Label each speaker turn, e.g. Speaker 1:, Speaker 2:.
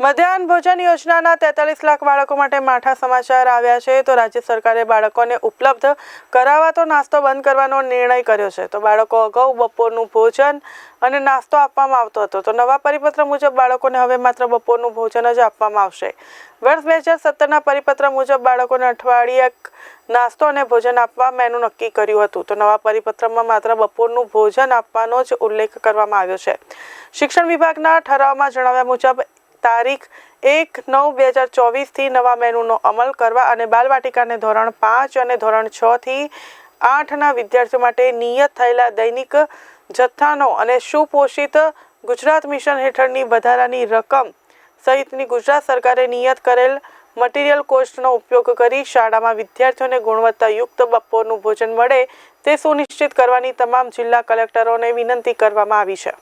Speaker 1: મધ્યાહન ભોજન યોજનાના તેતાલીસ લાખ બાળકો માટે માઠા સમાચાર આવ્યા છે. તો રાજ્ય સરકારે બાળકોને ઉપલબ્ધ કરાવાતો નાસ્તો બંધ કરવાનો નિર્ણય કર્યો છે. તો બાળકો અગાઉ બપોરનું ભોજન અને નાસ્તો આપવામાં આવતો હતો. તો નવા પરિપત્ર મુજબ બાળકોને હવે માત્ર બપોરનું ભોજન જ આપવામાં આવશે. વર્ષ બે હજાર સત્તરના પરિપત્ર મુજબ બાળકોને અઠવાડિયે નાસ્તો અને ભોજન આપવા મેનુ નક્કી કર્યું હતું. તો નવા પરિપત્રમાં માત્ર બપોરનું ભોજન આપવાનો જ ઉલ્લેખ કરવામાં આવ્યો છે. શિક્ષણ વિભાગના ઠરાવમાં જણાવ્યા મુજબ તારીખ એક નવ બે હજાર ચોવીસથી નવા મેનુનો અમલ કરવા અને બાલવાટિકાને ધોરણ પાંચ અને ધોરણ છથી આઠના વિદ્યાર્થીઓ માટે નિયત થયેલા દૈનિક જથ્થાનો અને સુપોષિત ગુજરાત મિશન હેઠળની વધારાની રકમ સહિતની ગુજરાત સરકારે નિયત કરેલ મટીરિયલ કોસ્ટનો ઉપયોગ કરી શાળામાં વિદ્યાર્થીઓને ગુણવત્તાયુક્ત બપોરનું ભોજન મળે તે સુનિશ્ચિત કરવાની તમામ જિલ્લા કલેક્ટરોને વિનંતી કરવામાં આવી છે.